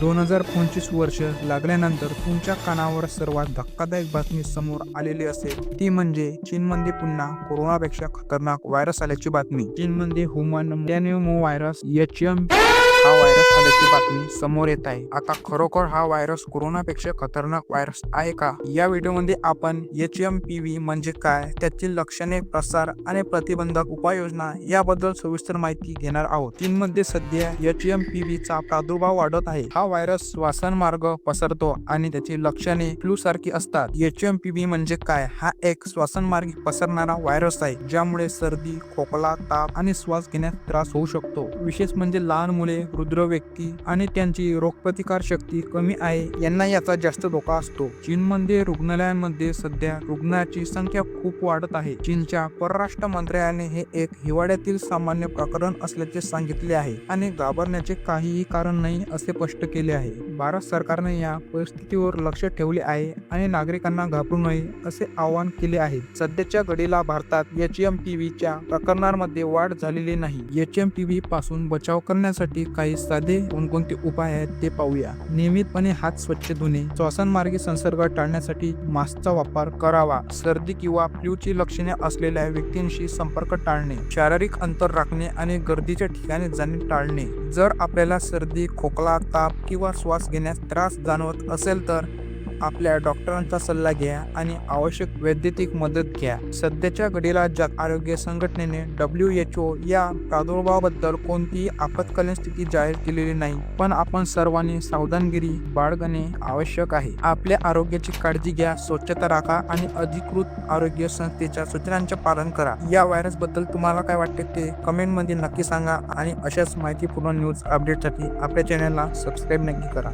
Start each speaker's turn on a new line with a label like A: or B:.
A: दोन हजार पंचवीस वर्ष लागल्यानंतर तुमच्या कानावर सर्वात धक्कादायक बातमी समोर आलेली असेल. ती म्हणजे चीनमध्ये पुन्हा कोरोनापेक्षा खतरनाक व्हायरस आल्याची बातमी. चीनमध्ये ह्युमन व्हायरस एच एम हा व्हायरस आल्याची बातमी समोर येत आहे. आता खरोखर हा व्हायरस कोरोनापेक्षा खतरनाक व्हायरस आहे का? या व्हिडिओमध्ये आपण एच एम पी व्ही म्हणजे काय त्याची लक्षणे प्रसार आणि प्रतिबंधक उपाययोजना याबद्दल सविस्तर माहिती घेणार आहोत. चीनमध्ये सध्या एच एम पी व्ही चा प्रादुर्भाव वाढत आहे. हा व्हायरस श्वासनमार्ग पसरतो आणि त्याची लक्षणे फ्लू सारखी असतात. एच एम पी व्ही म्हणजे काय? हा एक श्वासनमार्गी पसरणारा व्हायरस आहे ज्यामुळे सर्दी खोकला ताप आणि श्वास घेण्यास त्रास होऊ शकतो. विशेष म्हणजे लहान मुले रुद्र व्यक्ती आणि त्यांची रोगप्रतिकार शक्ती कमी आहे यांना याचा जास्त धोका असतो. चीनमध्ये रुग्णालयांमध्ये सध्या रुग्णाची संख्या खूप वाढत आहे. चीनच्या परराष्ट्र मंत्रालयाने हे एक हिवाळ्यातील सामान्य प्रकरण असल्याचे सांगितले आहे आणि घाबरण्याचे काहीही कारण नाही असे स्पष्ट केले आहे. भारत सरकारने या परिस्थितीवर लक्ष ठेवले आहे आणि नागरिकांना घाबरू नये असे आवाहन केले आहे. सध्याच्या घडीला भारतात एच एम टी व्हीच्या प्रकरणांमध्ये वाढ झालेली नाही. एच एम टी व्ही पासून बचाव करण्यासाठी काही साधे कोणकोणते उपाय आहेत ते पाहूया. नियमितपणे हात स्वच्छ धुणे श्वासनमार्गी संसर्ग टाळण्यासाठी मास्कचा वापर करावा. सर्दी किंवा फ्लूची लक्षणे असलेल्या व्यक्तींशी संपर्क टाळणे शारीरिक अंतर राखणे आणि गर्दीच्या ठिकाणी जाणे टाळणे. जर आपल्याला सर्दी खोकला ताप किंवा श्वास घेण्यास त्रास जाणवत असेल तर आपल्या डॉक्टरांचा सल्ला घ्या आणि आवश्यक वैद्यकीय मदत घ्या. सध्याच्या घडीला जग आरोग्य संघटनेने डब्ल्यू एच ओ या प्रादुर्भावाबद्दल कोणतीही आपत्कालीन स्थिती जाहीर केलेली नाही पण आपण सर्वांनी सावधानगिरी बाळगणे आवश्यक आहे. आपल्या आरोग्याची काळजी घ्या स्वच्छता राखा आणि अधिकृत आरोग्य संस्थेच्या सूचनांचे पालन करा. या व्हायरसबद्दल तुम्हाला काय वाटते ते कमेंटमध्ये नक्की सांगा आणि अशाच माहितीपूर्ण न्यूज अपडेटसाठी आपल्या चॅनलला सबस्क्राईब नक्की करा.